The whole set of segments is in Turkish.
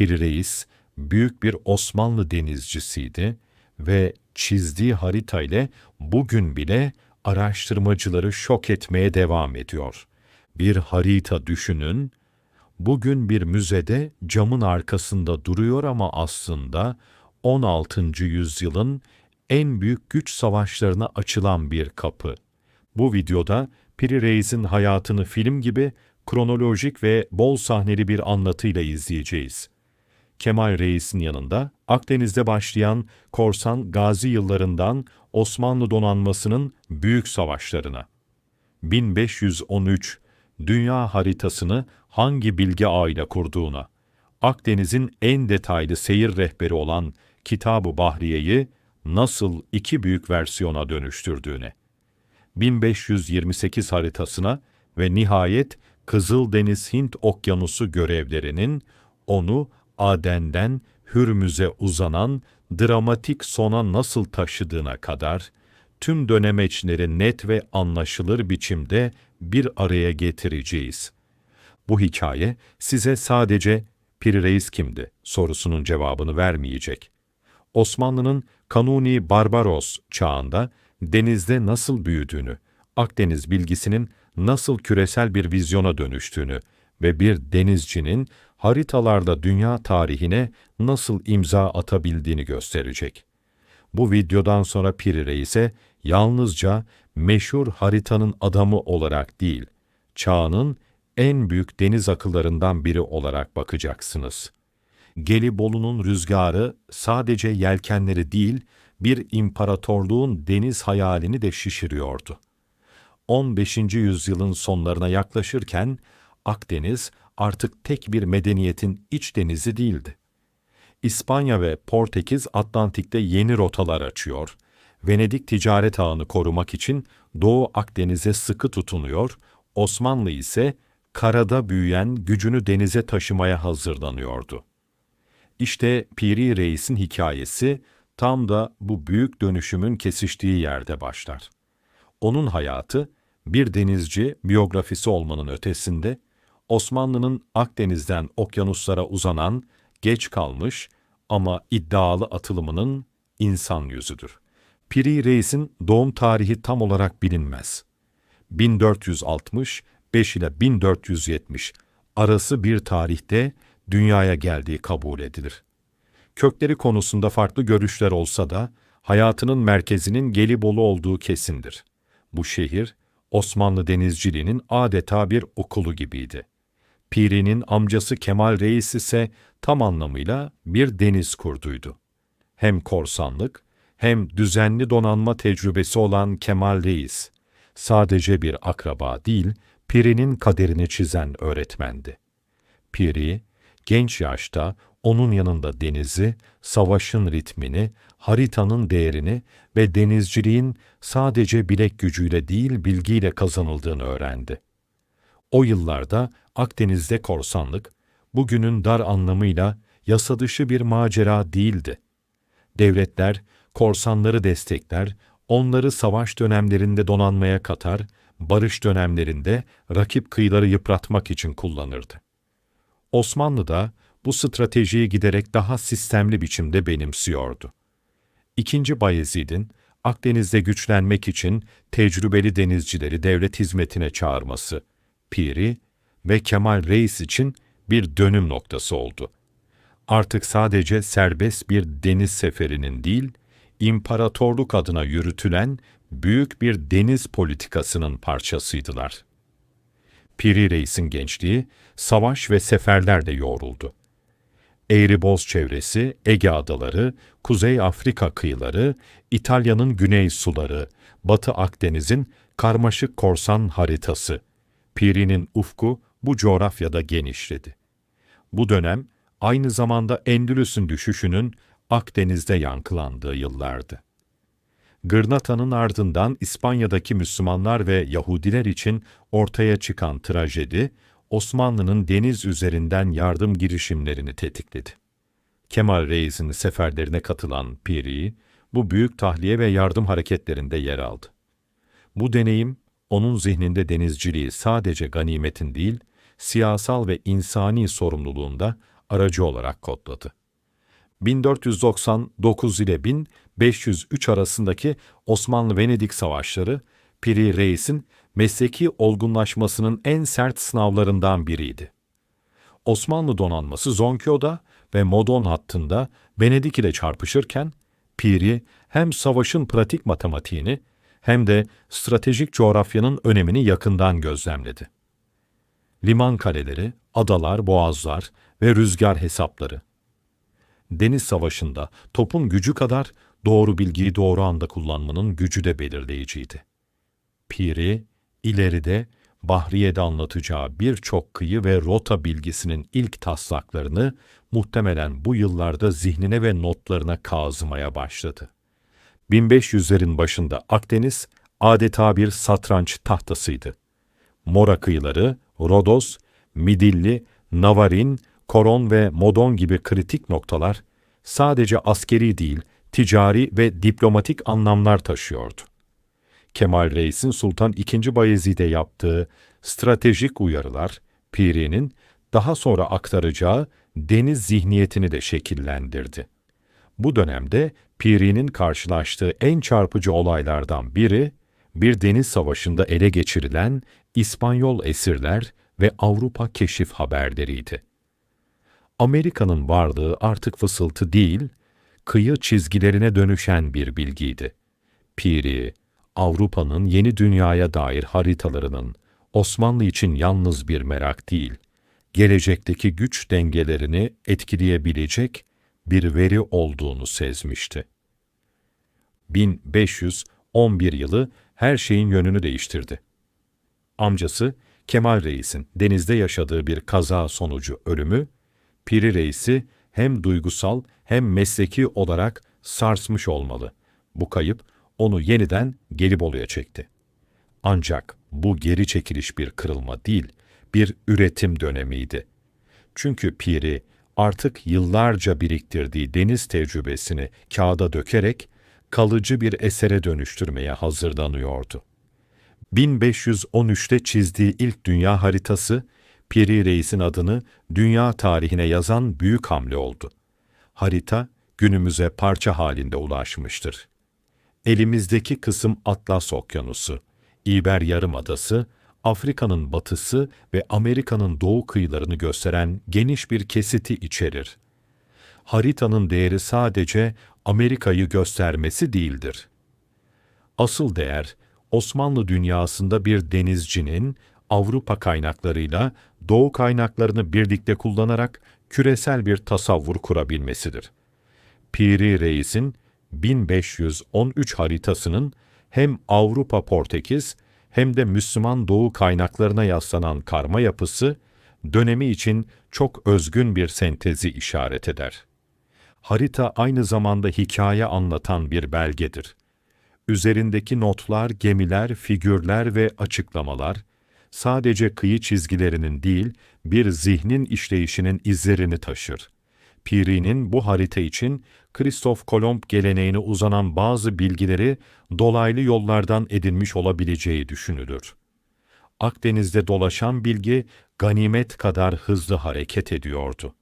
Piri Reis büyük bir Osmanlı denizcisiydi ve çizdiği harita ile bugün bile araştırmacıları şok etmeye devam ediyor. Bir harita düşünün, bugün bir müzede camın arkasında duruyor ama aslında 16. yüzyılın en büyük güç savaşlarına açılan bir kapı. Bu videoda Piri Reis'in hayatını film gibi kronolojik ve bol sahneli bir anlatıyla izleyeceğiz. Kemal Reis'in yanında Akdeniz'de başlayan korsan gazi yıllarından Osmanlı donanmasının büyük savaşlarına. 1513 dünya haritasını hangi bilgi ağıyla kurduğuna, Akdeniz'in en detaylı seyir rehberi olan Kitab-ı Bahriye'yi nasıl iki büyük versiyona dönüştürdüğüne, 1528 haritasına ve nihayet Kızıldeniz Hint Okyanusu görevlerinin onu Aden'den Hürmüz'e uzanan dramatik sona nasıl taşıdığına kadar tüm dönemeçleri net ve anlaşılır biçimde bir araya getireceğiz. Bu hikaye size sadece Piri Reis kimdi sorusunun cevabını vermeyecek. Osmanlı'nın Kanuni Barbaros çağında denizde nasıl büyüdüğünü, Akdeniz bilgisinin nasıl küresel bir vizyona dönüştüğünü ve bir denizcinin haritalarda dünya tarihine nasıl imza atabildiğini gösterecek. Bu videodan sonra Piri Reis'e yalnızca meşhur haritanın adamı olarak değil, çağının en büyük deniz akıllarından biri olarak bakacaksınız. Gelibolu'nun rüzgarı sadece yelkenleri değil, bir imparatorluğun deniz hayalini de şişiriyordu. 15. yüzyılın sonlarına yaklaşırken Akdeniz artık tek bir medeniyetin iç denizi değildi. İspanya ve Portekiz Atlantik'te yeni rotalar açıyor. Venedik ticaret ağını korumak için Doğu Akdeniz'e sıkı tutunuyor, Osmanlı ise karada büyüyen gücünü denize taşımaya hazırlanıyordu. İşte Piri Reis'in hikayesi tam da bu büyük dönüşümün kesiştiği yerde başlar. Onun hayatı bir denizci biyografisi olmanın ötesinde Osmanlı'nın Akdeniz'den okyanuslara uzanan geç kalmış ama iddialı atılımının insan yüzüdür. Piri Reis'in doğum tarihi tam olarak bilinmez. 1465 ile 1470 arası bir tarihte dünyaya geldiği kabul edilir. Kökleri konusunda farklı görüşler olsa da hayatının merkezinin Gelibolu olduğu kesindir. Bu şehir Osmanlı denizciliğinin adeta bir okulu gibiydi. Piri'nin amcası Kemal Reis ise tam anlamıyla bir deniz kurduydu. Hem korsanlık hem düzenli donanma tecrübesi olan Kemal Reis, sadece bir akraba değil, Piri'nin kaderini çizen öğretmendi. Piri, genç yaşta onun yanında denizi, savaşın ritmini, haritanın değerini ve denizciliğin sadece bilek gücüyle değil bilgiyle kazanıldığını öğrendi. O yıllarda Akdeniz'de korsanlık, bugünün dar anlamıyla yasa dışı bir macera değildi. Devletler, korsanları destekler, onları savaş dönemlerinde donanmaya katar, barış dönemlerinde rakip kıyıları yıpratmak için kullanırdı. Osmanlı da bu stratejiyi giderek daha sistemli biçimde benimsiyordu. İkinci Bayezid'in Akdeniz'de güçlenmek için tecrübeli denizcileri devlet hizmetine çağırması, Piri ve Kemal Reis için bir dönüm noktası oldu. Artık sadece serbest bir deniz seferinin değil, imparatorluk adına yürütülen büyük bir deniz politikasının parçasıydılar. Piri Reis'in gençliği savaş ve seferlerle yoğruldu. Eğriboz çevresi, Ege adaları, Kuzey Afrika kıyıları, İtalya'nın güney suları, Batı Akdeniz'in karmaşık korsan haritası. Piri'nin ufku bu coğrafyada genişledi. Bu dönem aynı zamanda Endülüs'ün düşüşünün Akdeniz'de yankılandığı yıllardı. Gırnata'nın ardından İspanya'daki Müslümanlar ve Yahudiler için ortaya çıkan trajedi, Osmanlı'nın deniz üzerinden yardım girişimlerini tetikledi. Kemal Reis'in seferlerine katılan Piri, bu büyük tahliye ve yardım hareketlerinde yer aldı. Bu deneyim, onun zihninde denizciliği sadece ganimetin değil, siyasal ve insani sorumluluğunda aracı olarak kodladı. 1499 ile 1503 arasındaki Osmanlı-Venedik savaşları, Piri Reis'in mesleki olgunlaşmasının en sert sınavlarından biriydi. Osmanlı donanması Zonkyo'da ve Modon hattında Venedik ile çarpışırken, Piri hem savaşın pratik matematiğini hem de stratejik coğrafyanın önemini yakından gözlemledi. Liman kaleleri, adalar, boğazlar ve rüzgar hesapları. Deniz savaşında topun gücü kadar doğru bilgiyi doğru anda kullanmanın gücü de belirleyiciydi. Piri, ileride Bahriye'de anlatacağı birçok kıyı ve rota bilgisinin ilk taslaklarını muhtemelen bu yıllarda zihnine ve notlarına kazımaya başladı. 1500'lerin başında Akdeniz adeta bir satranç tahtasıydı. Mora kıyıları, Rodos, Midilli, Navarin, Koron ve Modon gibi kritik noktalar sadece askeri değil, ticari ve diplomatik anlamlar taşıyordu. Kemal Reis'in Sultan II. Bayezid'e yaptığı stratejik uyarılar, Piri'nin daha sonra aktaracağı deniz zihniyetini de şekillendirdi. Bu dönemde Piri'nin karşılaştığı en çarpıcı olaylardan biri, bir deniz savaşında ele geçirilen İspanyol esirler ve Avrupa keşif haberleriydi. Amerika'nın varlığı artık fısıltı değil, kıyı çizgilerine dönüşen bir bilgiydi. Piri, Avrupa'nın yeni dünyaya dair haritalarının Osmanlı için yalnız bir merak değil, gelecekteki güç dengelerini etkileyebilecek bir veri olduğunu sezmişti. 1511 yılı her şeyin yönünü değiştirdi. Amcası Kemal Reis'in denizde yaşadığı bir kaza sonucu ölümü, Piri Reis'i hem duygusal hem mesleki olarak sarsmış olmalı. Bu kayıp onu yeniden Gelibolu'ya çekti. Ancak bu geri çekiliş bir kırılma değil, bir üretim dönemiydi. Çünkü Piri artık yıllarca biriktirdiği deniz tecrübesini kağıda dökerek kalıcı bir esere dönüştürmeye hazırlanıyordu. 1513'te çizdiği ilk dünya haritası, Piri Reis'in adını dünya tarihine yazan büyük hamle oldu. Harita, günümüze parça halinde ulaşmıştır. Elimizdeki kısım Atlas Okyanusu, İber Yarımadası, Afrika'nın batısı ve Amerika'nın doğu kıyılarını gösteren geniş bir kesiti içerir. Haritanın değeri sadece Amerika'yı göstermesi değildir. Asıl değer, Osmanlı dünyasında bir denizcinin Avrupa kaynaklarıyla Doğu kaynaklarını birlikte kullanarak küresel bir tasavvur kurabilmesidir. Piri Reis'in 1513 haritasının hem Avrupa Portekiz hem de Müslüman Doğu kaynaklarına yaslanan karma yapısı, dönemi için çok özgün bir sentezi işaret eder. Harita aynı zamanda hikaye anlatan bir belgedir. Üzerindeki notlar, gemiler, figürler ve açıklamalar, sadece kıyı çizgilerinin değil, bir zihnin işleyişinin izlerini taşır. Piri'nin bu harita için Kristof Kolomb geleneğine uzanan bazı bilgileri dolaylı yollardan edinmiş olabileceği düşünülür. Akdeniz'de dolaşan bilgi ganimet kadar hızlı hareket ediyordu.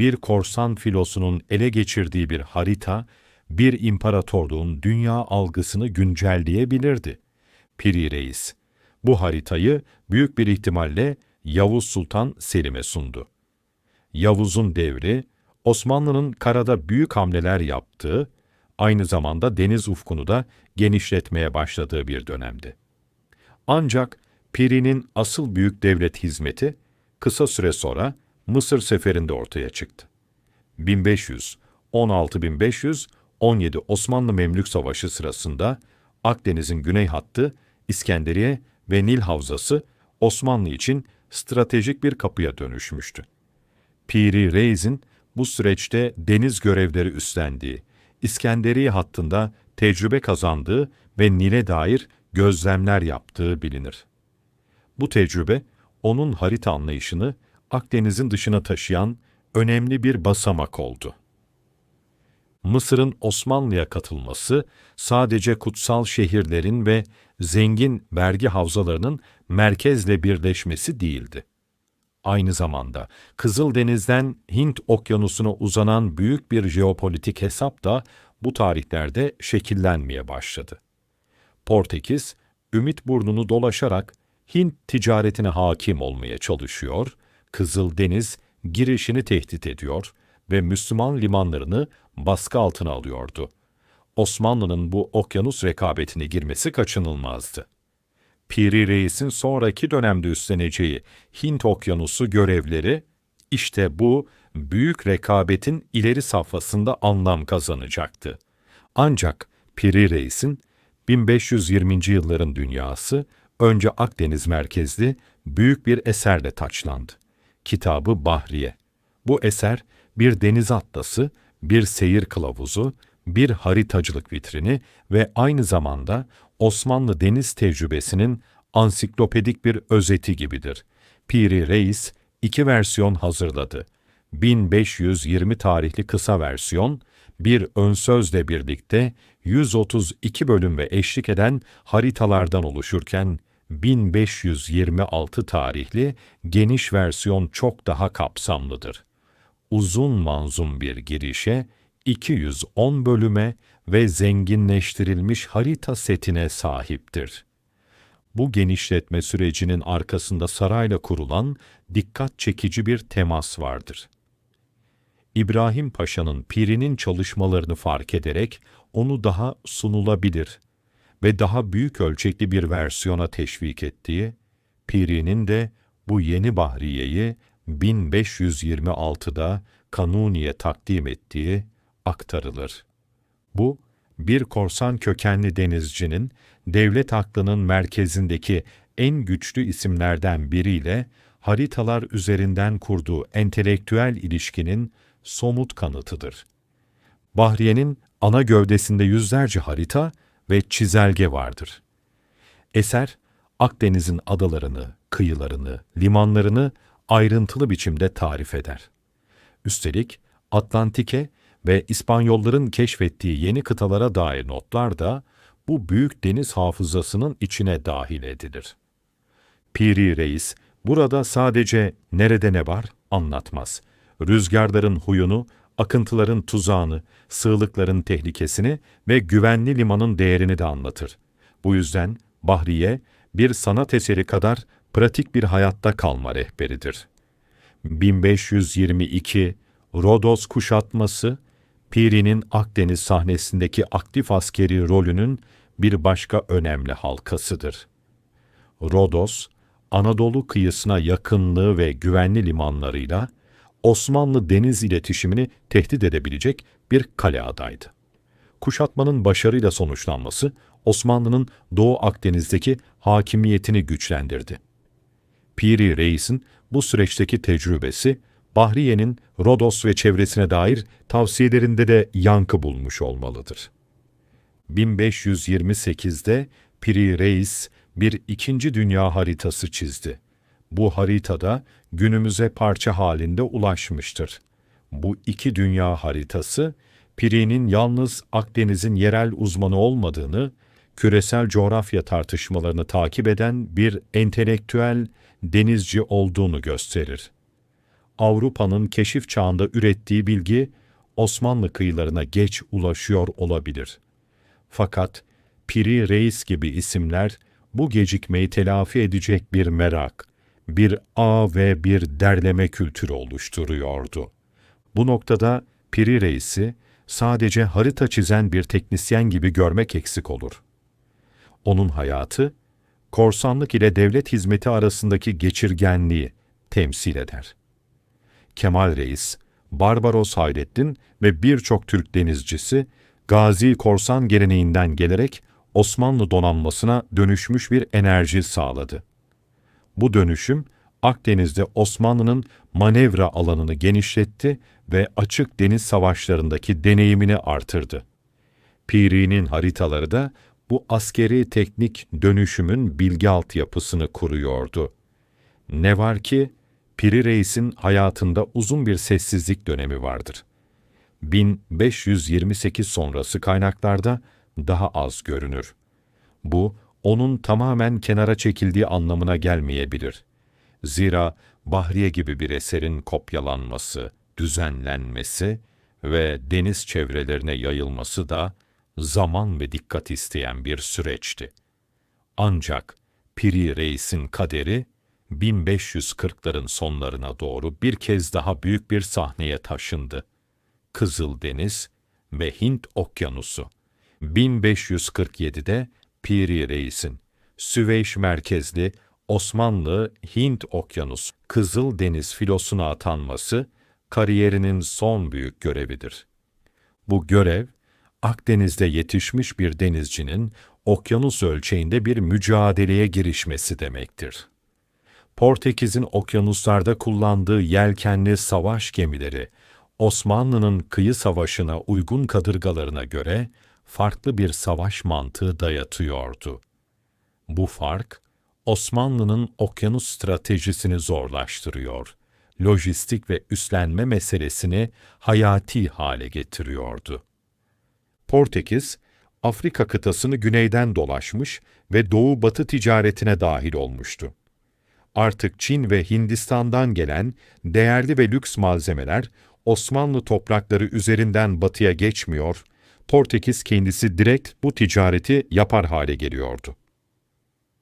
Bir korsan filosunun ele geçirdiği bir harita, bir imparatorluğun dünya algısını güncelleyebilirdi. Piri Reis, bu haritayı büyük bir ihtimalle Yavuz Sultan Selim'e sundu. Yavuz'un devri, Osmanlı'nın karada büyük hamleler yaptığı, aynı zamanda deniz ufkunu da genişletmeye başladığı bir dönemdi. Ancak Piri'nin asıl büyük devlet hizmeti kısa süre sonra Mısır seferinde ortaya çıktı. 1500, 16517 Osmanlı Memlük Savaşı sırasında Akdeniz'in güney hattı İskenderiye ve Nil Havzası Osmanlı için stratejik bir kapıya dönüşmüştü. Piri Reis'in bu süreçte deniz görevleri üstlendiği, İskenderiye hattında tecrübe kazandığı ve Nil'e dair gözlemler yaptığı bilinir. Bu tecrübe, onun harita anlayışını Akdeniz'in dışına taşıyan önemli bir basamak oldu. Mısır'ın Osmanlı'ya katılması sadece kutsal şehirlerin ve zengin vergi havzalarının merkezle birleşmesi değildi. Aynı zamanda Kızıldeniz'den Hint Okyanusu'na uzanan büyük bir jeopolitik hesap da bu tarihlerde şekillenmeye başladı. Portekiz, Ümit burnunu dolaşarak Hint ticaretine hakim olmaya çalışıyor, Kızıldeniz girişini tehdit ediyor ve Müslüman limanlarını baskı altına alıyordu. Osmanlı'nın bu okyanus rekabetine girmesi kaçınılmazdı. Piri Reis'in sonraki dönemde üstleneceği Hint Okyanusu görevleri, işte bu büyük rekabetin ileri safhasında anlam kazanacaktı. Ancak Piri Reis'in 1520. yılların dünyası önce Akdeniz merkezli büyük bir eserle taçlandı. Kitabı Bahriye. Bu eser bir deniz atlası, bir seyir kılavuzu, bir haritacılık vitrini ve aynı zamanda Osmanlı deniz tecrübesinin ansiklopedik bir özeti gibidir. Piri Reis iki versiyon hazırladı. 1520 tarihli kısa versiyon, bir ön sözle birlikte 132 bölüm ve eşlik eden haritalardan oluşurken 1526 tarihli geniş versiyon çok daha kapsamlıdır. Uzun manzum bir girişe, 210 bölüme ve zenginleştirilmiş harita setine sahiptir. Bu genişletme sürecinin arkasında sarayla kurulan dikkat çekici bir temas vardır. İbrahim Paşa'nın pirinin çalışmalarını fark ederek onu daha sunulabilir ve daha büyük ölçekli bir versiyona teşvik ettiği, pirinin de bu yeni bahriyeyi 1526'da Kanuni'ye takdim ettiği aktarılır. Bu, bir korsan kökenli denizcinin devlet aklının merkezindeki en güçlü isimlerden biriyle haritalar üzerinden kurduğu entelektüel ilişkinin somut kanıtıdır. Bahriye'nin ana gövdesinde yüzlerce harita ve çizelge vardır. Eser, Akdeniz'in adalarını, kıyılarını, limanlarını ayrıntılı biçimde tarif eder. Üstelik Atlantik'e ve İspanyolların keşfettiği yeni kıtalara dair notlar da bu büyük deniz hafızasının içine dahil edilir. Piri Reis burada sadece nerede ne var anlatmaz. Rüzgarların huyunu, akıntıların tuzağını, sığlıkların tehlikesini ve güvenli limanın değerini de anlatır. Bu yüzden Bahriye bir sanat eseri kadar pratik bir hayatta kalma rehberidir. 1522 Rodos kuşatması Piri'nin Akdeniz sahnesindeki aktif askeri rolünün bir başka önemli halkasıdır. Rodos, Anadolu kıyısına yakınlığı ve güvenli limanlarıyla Osmanlı deniz iletişimini tehdit edebilecek bir kale adaydı. Kuşatmanın başarıyla sonuçlanması Osmanlı'nın Doğu Akdeniz'deki hakimiyetini güçlendirdi. Piri Reis'in bu süreçteki tecrübesi Bahriye'nin Rodos ve çevresine dair tavsiyelerinde de yankı bulmuş olmalıdır. 1528'de Piri Reis bir ikinci dünya haritası çizdi. Bu haritada günümüze parça halinde ulaşmıştır. Bu iki dünya haritası, Piri'nin yalnız Akdeniz'in yerel uzmanı olmadığını, küresel coğrafya tartışmalarını takip eden bir entelektüel denizci olduğunu gösterir. Avrupa'nın keşif çağında ürettiği bilgi Osmanlı kıyılarına geç ulaşıyor olabilir. Fakat Piri Reis gibi isimler bu gecikmeyi telafi edecek bir merak, bir ağ ve bir derleme kültürü oluşturuyordu. Bu noktada Piri Reis'i sadece harita çizen bir teknisyen gibi görmek eksik olur. Onun hayatı, korsanlık ile devlet hizmeti arasındaki geçirgenliği temsil eder. Kemal Reis, Barbaros Hayrettin ve birçok Türk denizcisi, Gazi korsan geleneğinden gelerek Osmanlı donanmasına dönüşmüş bir enerji sağladı. Bu dönüşüm, Akdeniz'de Osmanlı'nın manevra alanını genişletti ve açık deniz savaşlarındaki deneyimini artırdı. Piri'nin haritaları da bu askeri teknik dönüşümün bilgi altyapısını kuruyordu. Ne var ki, Piri Reis'in hayatında uzun bir sessizlik dönemi vardır. 1528 sonrası kaynaklarda daha az görünür. Bu, onun tamamen kenara çekildiği anlamına gelmeyebilir. Zira Bahriye gibi bir eserin kopyalanması, düzenlenmesi ve deniz çevrelerine yayılması da zaman ve dikkat isteyen bir süreçti. Ancak Piri Reis'in kaderi 1540'ların sonlarına doğru bir kez daha büyük bir sahneye taşındı. Kızıldeniz ve Hint Okyanusu. 1547'de Piri Reis'in Süveyş merkezli Osmanlı Hint Okyanus Kızıldeniz filosuna atanması kariyerinin son büyük görevidir. Bu görev Akdeniz'de yetişmiş bir denizcinin okyanus ölçeğinde bir mücadeleye girişmesi demektir. Portekiz'in okyanuslarda kullandığı yelkenli savaş gemileri, Osmanlı'nın kıyı savaşına uygun kadırgalarına göre farklı bir savaş mantığı dayatıyordu. Bu fark, Osmanlı'nın okyanus stratejisini zorlaştırıyor, lojistik ve üstlenme meselesini hayati hale getiriyordu. Portekiz, Afrika kıtasını güneyden dolaşmış ve doğu-batı ticaretine dahil olmuştu. Artık Çin ve Hindistan'dan gelen değerli ve lüks malzemeler Osmanlı toprakları üzerinden batıya geçmiyor, Portekiz kendisi direkt bu ticareti yapar hale geliyordu.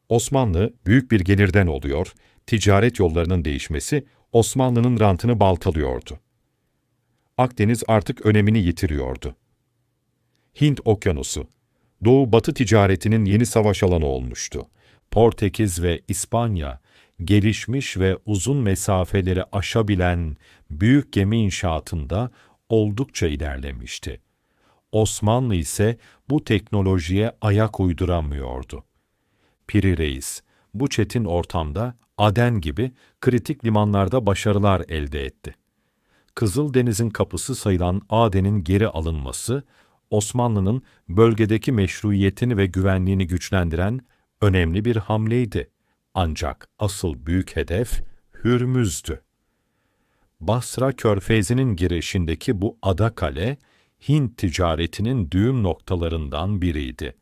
Osmanlı büyük bir gelirden oluyor, ticaret yollarının değişmesi Osmanlı'nın rantını baltalıyordu. Akdeniz artık önemini yitiriyordu. Hint Okyanusu, Doğu-Batı ticaretinin yeni savaş alanı olmuştu. Portekiz ve İspanya, gelişmiş ve uzun mesafeleri aşabilen büyük gemi inşaatında oldukça ilerlemişti. Osmanlı ise bu teknolojiye ayak uyduramıyordu. Piri Reis, bu çetin ortamda Aden gibi kritik limanlarda başarılar elde etti. Kızıldeniz'in kapısı sayılan Aden'in geri alınması, Osmanlı'nın bölgedeki meşruiyetini ve güvenliğini güçlendiren önemli bir hamleydi. Ancak asıl büyük hedef Hürmüz'dü. Basra Körfezi'nin girişindeki bu ada kale, Hint ticaretinin düğüm noktalarından biriydi.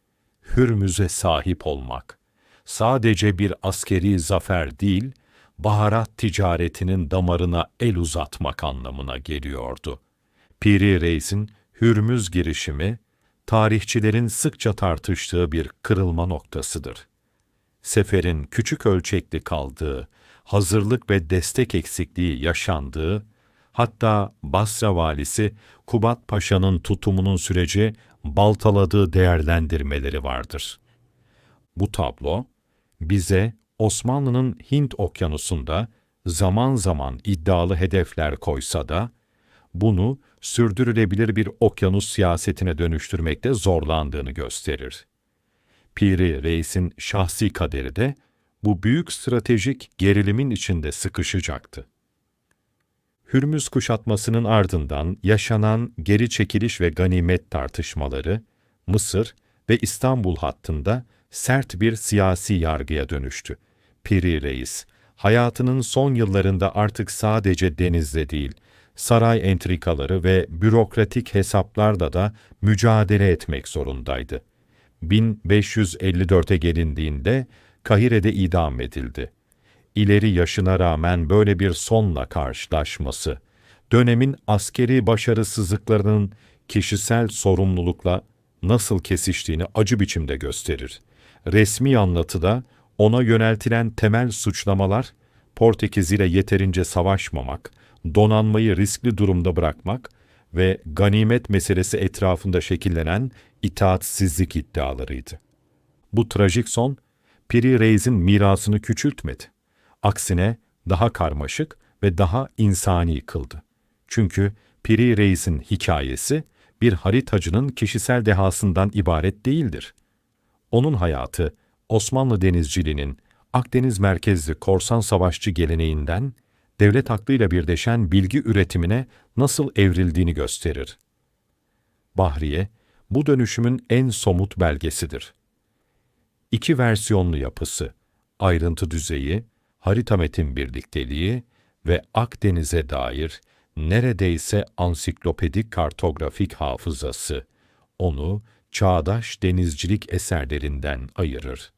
Hürmüz'e sahip olmak, sadece bir askeri zafer değil, baharat ticaretinin damarına el uzatmak anlamına geliyordu. Piri Reis'in Hürmüz girişimi, tarihçilerin sıkça tartıştığı bir kırılma noktasıdır. Seferin küçük ölçekli kaldığı, hazırlık ve destek eksikliği yaşandığı, hatta Basra valisi Kubat Paşa'nın tutumunun süreci baltaladığı değerlendirmeleri vardır. Bu tablo, bize Osmanlı'nın Hint okyanusunda zaman zaman iddialı hedefler koysa da, bunu sürdürülebilir bir okyanus siyasetine dönüştürmekte zorlandığını gösterir. Piri Reis'in şahsi kaderi de bu büyük stratejik gerilimin içinde sıkışacaktı. Hürmüz kuşatmasının ardından yaşanan geri çekiliş ve ganimet tartışmaları, Mısır ve İstanbul hattında sert bir siyasi yargıya dönüştü. Piri Reis, hayatının son yıllarında artık sadece denizde değil, saray entrikaları ve bürokratik hesaplarda da mücadele etmek zorundaydı. 1554'e gelindiğinde Kahire'de idam edildi. İleri yaşına rağmen böyle bir sonla karşılaşması, dönemin askeri başarısızlıklarının kişisel sorumlulukla nasıl kesiştiğini acı biçimde gösterir. Resmi anlatıda ona yöneltilen temel suçlamalar, Portekiz ile yeterince savaşmamak, donanmayı riskli durumda bırakmak ve ganimet meselesi etrafında şekillenen itaatsizlik iddialarıydı. Bu trajik son, Piri Reis'in mirasını küçültmedi. Aksine daha karmaşık ve daha insani kıldı. Çünkü Piri Reis'in hikayesi bir haritacının kişisel dehasından ibaret değildir. Onun hayatı, Osmanlı denizciliğinin Akdeniz merkezli korsan savaşçı geleneğinden devlet aklıyla birleşen bilgi üretimine nasıl evrildiğini gösterir. Bahriye, bu dönüşümün en somut belgesidir. İki versiyonlu yapısı, ayrıntı düzeyi, harita metin birlikteliği ve Akdeniz'e dair neredeyse ansiklopedik kartografik hafızası, onu çağdaş denizcilik eserlerinden ayırır.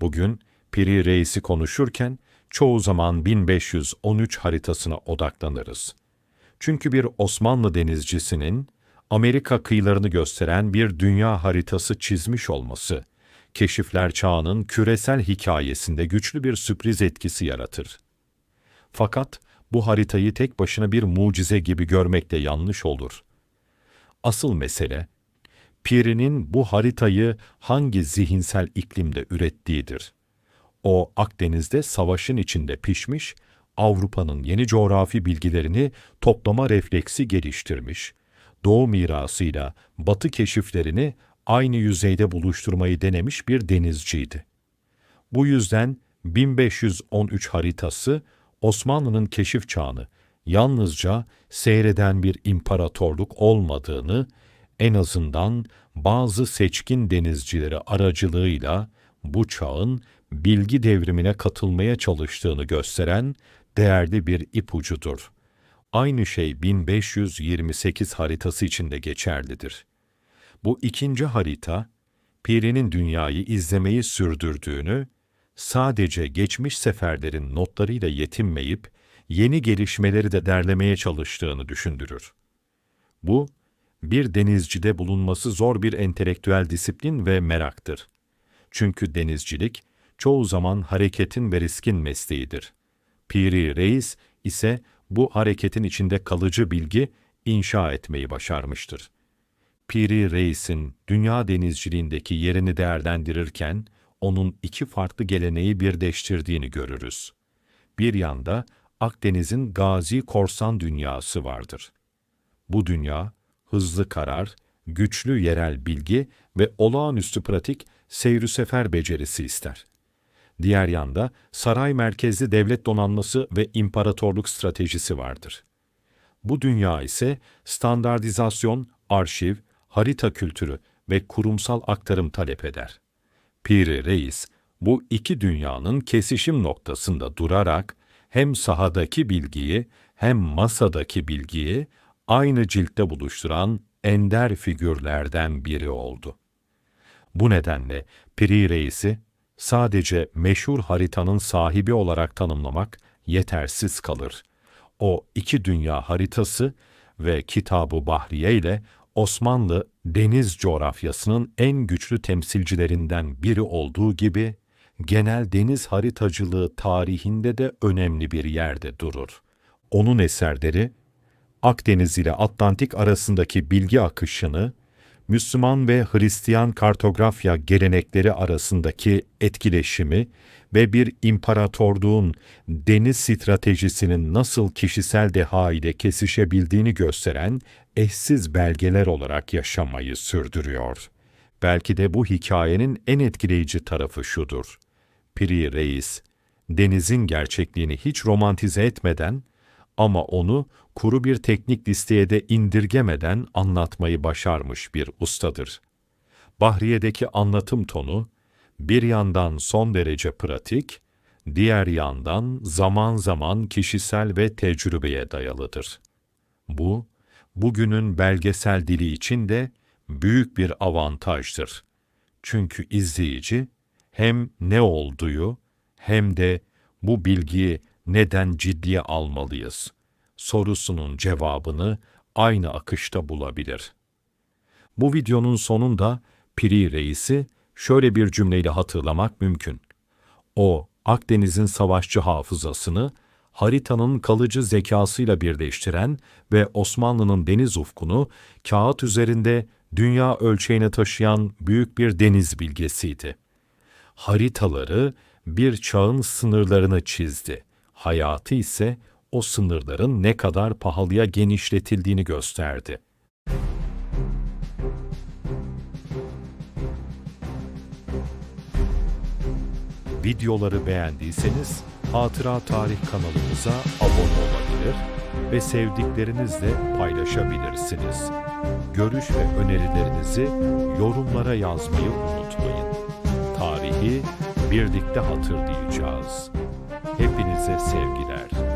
Bugün Piri Reis'i konuşurken çoğu zaman 1513 haritasına odaklanırız. Çünkü bir Osmanlı denizcisinin Amerika kıyılarını gösteren bir dünya haritası çizmiş olması, keşifler çağının küresel hikayesinde güçlü bir sürpriz etkisi yaratır. Fakat bu haritayı tek başına bir mucize gibi görmek de yanlış olur. Asıl mesele, Piri'nin bu haritayı hangi zihinsel iklimde ürettiğidir. O Akdeniz'de savaşın içinde pişmiş, Avrupa'nın yeni coğrafi bilgilerini toplama refleksi geliştirmiş, Doğu mirasıyla Batı keşiflerini aynı yüzeyde buluşturmayı denemiş bir denizciydi. Bu yüzden 1513 haritası Osmanlı'nın keşif çağını yalnızca seyreden bir imparatorluk olmadığını, en azından bazı seçkin denizcileri aracılığıyla bu çağın bilgi devrimine katılmaya çalıştığını gösteren değerli bir ipucudur. Aynı şey 1528 haritası için de geçerlidir. Bu ikinci harita, Piri'nin dünyayı izlemeyi sürdürdüğünü, sadece geçmiş seferlerin notlarıyla yetinmeyip, yeni gelişmeleri de derlemeye çalıştığını düşündürür. Bu, bir denizcide bulunması zor bir entelektüel disiplin ve meraktır. Çünkü denizcilik, çoğu zaman hareketin ve riskin mesleğidir. Piri Reis ise bu hareketin içinde kalıcı bilgi inşa etmeyi başarmıştır. Piri Reis'in dünya denizciliğindeki yerini değerlendirirken, onun iki farklı geleneği birleştirdiğini görürüz. Bir yanda Akdeniz'in gazi korsan dünyası vardır. Bu dünya, hızlı karar, güçlü yerel bilgi ve olağanüstü pratik seyri sefer becerisi ister. Diğer yanda saray merkezli devlet donanması ve imparatorluk stratejisi vardır. Bu dünya ise standartizasyon, arşiv, harita kültürü ve kurumsal aktarım talep eder. Piri Reis, bu iki dünyanın kesişim noktasında durarak hem sahadaki bilgiyi hem masadaki bilgiyi aynı ciltte buluşturan ender figürlerden biri oldu. Bu nedenle Piri Reis'i sadece meşhur haritanın sahibi olarak tanımlamak yetersiz kalır. O iki dünya haritası ve Kitab-ı Bahriye ile Osmanlı deniz coğrafyasının en güçlü temsilcilerinden biri olduğu gibi, genel deniz haritacılığı tarihinde de önemli bir yerde durur. Onun eserleri, Akdeniz ile Atlantik arasındaki bilgi akışını, Müslüman ve Hristiyan kartografya gelenekleri arasındaki etkileşimi ve bir imparatorluğun deniz stratejisinin nasıl kişisel deha ile kesişebildiğini gösteren eşsiz belgeler olarak yaşamayı sürdürüyor. Belki de bu hikayenin en etkileyici tarafı şudur. Piri Reis, denizin gerçekliğini hiç romantize etmeden ama onu kuru bir teknik listeye de indirgemeden anlatmayı başarmış bir ustadır. Bahriye'deki anlatım tonu, bir yandan son derece pratik, diğer yandan zaman zaman kişisel ve tecrübeye dayalıdır. Bu, bugünün belgesel dili için de büyük bir avantajdır. Çünkü izleyici hem ne olduğu hem de bu bilgiyi neden ciddiye almalıyız sorusunun cevabını aynı akışta bulabilir. Bu videonun sonunda Piri Reis'i şöyle bir cümleyle hatırlamak mümkün. O, Akdeniz'in savaşçı hafızasını haritanın kalıcı zekasıyla birleştiren ve Osmanlı'nın deniz ufkunu kağıt üzerinde dünya ölçeğine taşıyan büyük bir deniz bilgesiydi. Haritaları bir çağın sınırlarını çizdi. Hayatı ise o sınırların ne kadar pahalıya genişletildiğini gösterdi. Videoları beğendiyseniz Hatıra Tarih kanalımıza abone olabilir ve sevdiklerinizle paylaşabilirsiniz. Görüş ve önerilerinizi yorumlara yazmayı unutmayın. Tarihi birlikte hatırlayacağız. Hepinize sevgiler.